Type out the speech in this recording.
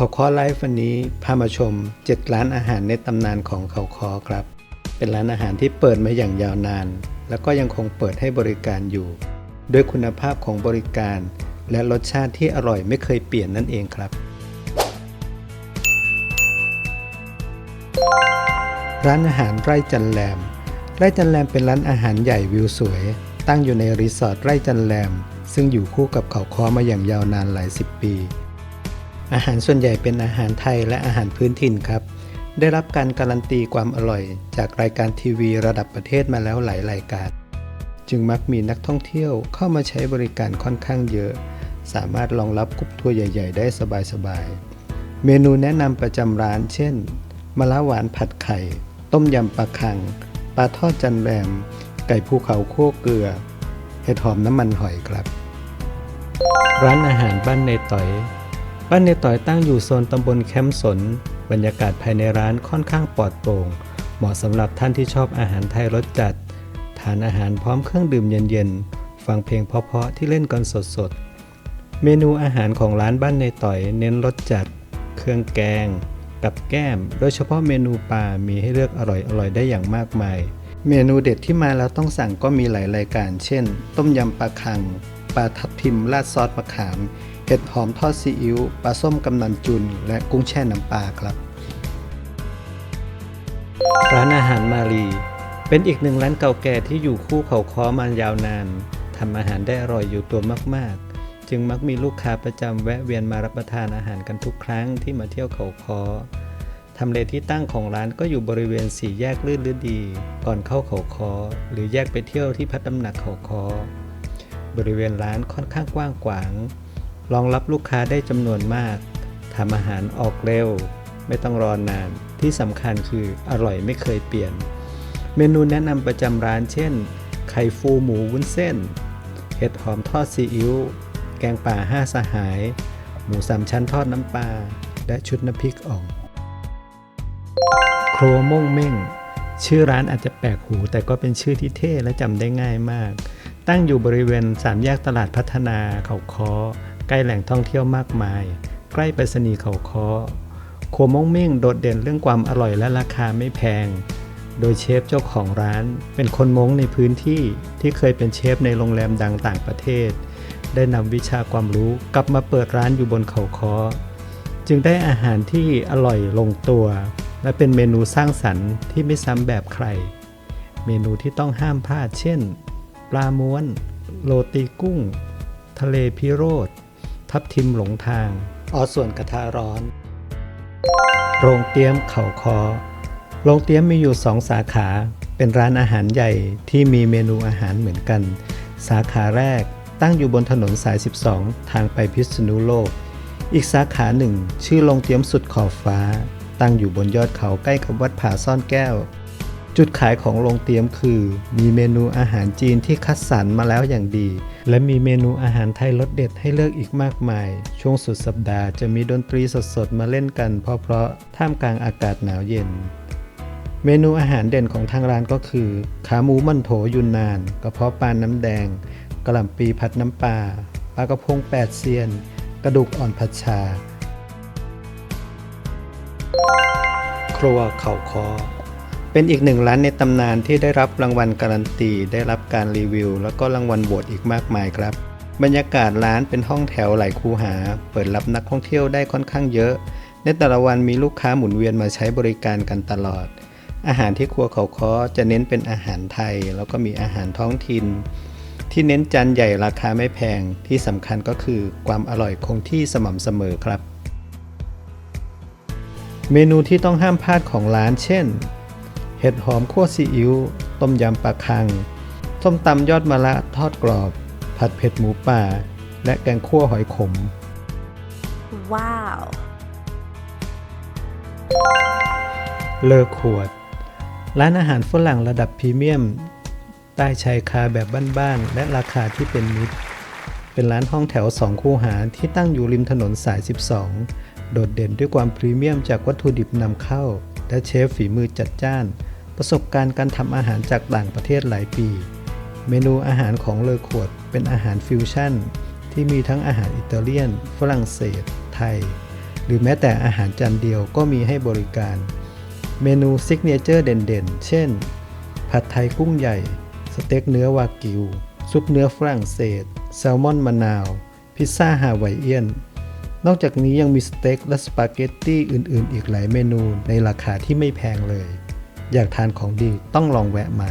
เขาคอไลฟ์วันนี้พามาชม 7 ร้านอาหารในตำนานของเขาคอครับ เป็นร้านอาหารที่เปิดมาอย่างยาวนาน แล้วก็ยังคงเปิดให้บริการอยู่ด้วยคุณภาพของบริการ และรสชาติที่อร่อยไม่เคยเปลี่ยนนั่นเองครับ ร้านอาหารไร่จันแรม ไร่จันแรมเป็นร้านอาหารใหญ่วิวสวย ตั้งอยู่ในรีสอร์ทไร่จันแรม ซึ่งอยู่คู่กับเขาคอมาอย่างยาวนานหลายสิบปี อาหารส่วนใหญ่เป็นอาหารไทยและอาหารพื้นถิ่นครับ ได้รับการการันตีความอร่อย จากรายการทีวีระดับประเทศมาแล้วหลายรายการ จึงมักมีนักท่องเที่ยวเข้ามาใช้บริการค่อนข้างเยอะ สามารถรองรับกลุ่มทัวร์ใหญ่ ๆ ได้สบายๆ เมนูแนะนำประจำร้าน เช่นมะละหวานผัดไข่ ต้มยำปลาคัง ปลาทอดจันแรม ไก่ภูเขาโคกเกลือ เห็ดหอมน้ำมันหอยครับ ร้านอาหารบ้านในต่อย บ้านในต่อยตั้งอยู่โซนตำบลแคมป์สน บรรยากาศภายในร้านค่อนข้างปลอดโปร่ง เหมาะสำหรับท่านที่ชอบอาหารไทยรสจัด ทานอาหารพร้อมเครื่องดื่มเย็นๆ ฟังเพลงเพราะๆที่เล่นกันสดๆ เมนูอาหารของร้านบ้านในต่อยเน้นรสจัด เครื่องแกง กับแก้ม โดยเฉพาะเมนูปลา มีให้เลือกอร่อยๆ ได้อย่างมากมาย เมนูเด็ดที่มาแล้วต้องสั่งก็มีหลายรายการ เช่น ต้มยำปลาคัง ปลาทับทิมราดซอสมะขาม เห็ดหอมทอดซีอิ๊วปลาส้มกำนันจุน และกุ้งแช่น้ำปลาครับ ร้านอาหารมาลี เป็นอีกหนึ่งร้านเก่าแก่ที่อยู่คู่เขาค้อมายาวนานทำอาหารได้อร่อยอยู่ตัวมาก ๆ จึงมักมีลูกค้าประจำแวะเวียนมารับประทานอาหารกันทุกครั้งที่มาเที่ยวเขาค้อทำเลที่ตั้งของร้านก็อยู่บริเวณสี่แยกลื่นฤดี ก่อนเข้าเขาค้อหรือแยกไปเที่ยวที่พัดน้ำหนักเขาค้อบริเวณร้านค่อนข้างกว้างขวาง รองรับลูกค้าได้จำนวนมากทำอาหารออกเร็ว ไม่ต้องรอนาน ที่สำคัญคืออร่อยไม่เคยเปลี่ยน เมนูแนะนำประจำร้านเช่น ไข่ฟูหมูวุ้นเส้น เห็ดหอมทอดซีอิ๊ว แกงป่าห้าสหาย หมูสามชั้นทอดน้ำปลา และชุดน้ำพริกอ่อง ครัวม่งเม่ง ชื่อร้านอาจจะแปลกหูแต่ก็เป็นชื่อที่เท่และจำได้ง่ายมาก ตั้งอยู่บริเวณสามแยกตลาดพัฒนาเขาค้อ ใกล้แหล่งท่องเที่ยวมากมาย ใกล้ไปรษณีย์เขาคอครัวม่งเม่งโดดเด่นเรื่องความอร่อยและราคาไม่แพง โดยเชฟเจ้าของร้าน เป็นคนม้งในพื้นที่ที่เคยเป็นเชฟในโรงแรมดังต่างประเทศ ได้นำวิชาความรู้กลับมาเปิดร้านอยู่บนเขาคอจึงได้อาหารที่อร่อยลงตัว และเป็นเมนูสร้างสรรค์ที่ไม่ซ้ำแบบใคร เมนูที่ต้องห้ามพลาดเช่น ปลาม้วน โรตีกุ้ง ทะเลพิโรธ ทับทิมหลงทาง ออส่วนกระทะร้อน โรงเตี้ยมเขาคอ โรงเตี้ยมมีอยู่สองสาขา เป็นร้านอาหารใหญ่ที่มีเมนูอาหารเหมือนกัน สาขาแรกตั้งอยู่บนถนนสาย 12 ทางไปพิษณุโลก อีกสาขาหนึ่ง ชื่อโรงเตี้ยมสุดขอบฟ้า ตั้งอยู่บนยอดเขาใกล้กับวัดผาซ่อนแก้ว จุดขายของโรงเตี๊ยมคือ มีเมนูอาหารจีนที่คัดสรรมาแล้วอย่างดี และมีเมนูอาหารไทยรสเด็ดให้เลือกอีกมากมาย ช่วงสุดสัปดาห์จะมีดนตรีสดๆ มาเล่นกันเพราะๆท่ามกลางอากาศหนาวเย็น เมนูอาหารเด่นของทางร้านก็คือ ขาหมูมันโถยุนนาน กระเพาะปลาน้ำแดงกระหล่ำปีผัดน้ำปลาปลากระพงแปดเซียน กระดูกอ่อนผัดชา ครัวเข่าคอ เป็นอีกหนึ่งร้านในตำนานที่ได้รับรางวัลการันตี ได้รับการรีวิว แล้วก็รางวัลโหวตอีกมากมายครับ บรรยากาศร้านเป็นห้องแถวหลายคูหา เปิดรับนักท่องเที่ยวได้ค่อนข้างเยอะ ในแต่ละวันมีลูกค้าหมุนเวียนมาใช้บริการกันตลอด อาหารที่ครัวเขาค้อจะเน้นเป็นอาหารไทย แล้วก็มีอาหารท้องถิ่นที่เน้นจานใหญ่ราคาไม่แพงที่สำคัญก็คือความอร่อยคงที่สม่ำเสมอครับ เมนูที่ต้องห้ามพลาดของร้านเช่น เห็ดหอมคั่วซีอิ๊ว ต้มยำปลาคัง ส้มตำยอดมะระทอดกรอบ ผัดเผ็ดหมูป่า และแกงคั่วหอยขม Wow. เลอขวด ร้านอาหารฝรั่งระดับพรีเมียม ใต้ชายคาแบบบ้านๆ และราคาที่เป็นมิตร เป็นร้านห้องแถวสองคูหาที่ตั้งอยู่ริมถนนสาย 12 โดดเด่นด้วยความพรีเมียมจากวัตถุดิบนำเข้า และเชฟฝีมือจัดจ้าน ประสบการณ์การทำอาหารจากต่างประเทศหลายปี เมนูอาหารของเลอขวดเป็นอาหารฟิวชั่น ที่มีทั้งอาหารอิตาเลียน ฝรั่งเศส ไทย หรือแม้แต่อาหารจานเดียวก็มีให้บริการ เมนูซิกเนเจอร์เด่นๆ เช่น ผัดไทยกุ้งใหญ่ สเต็กเนื้อวากิว ซุปเนื้อฝรั่งเศส แซลมอนมะนาว พิซซ่าฮาวายเอียน นอกจากนี้ยังมีสเต็กและสปาเกตตี้อื่นๆ อีกหลายเมนูในราคาที่ไม่แพงเลย อยากทานของดีต้องลองแวะมา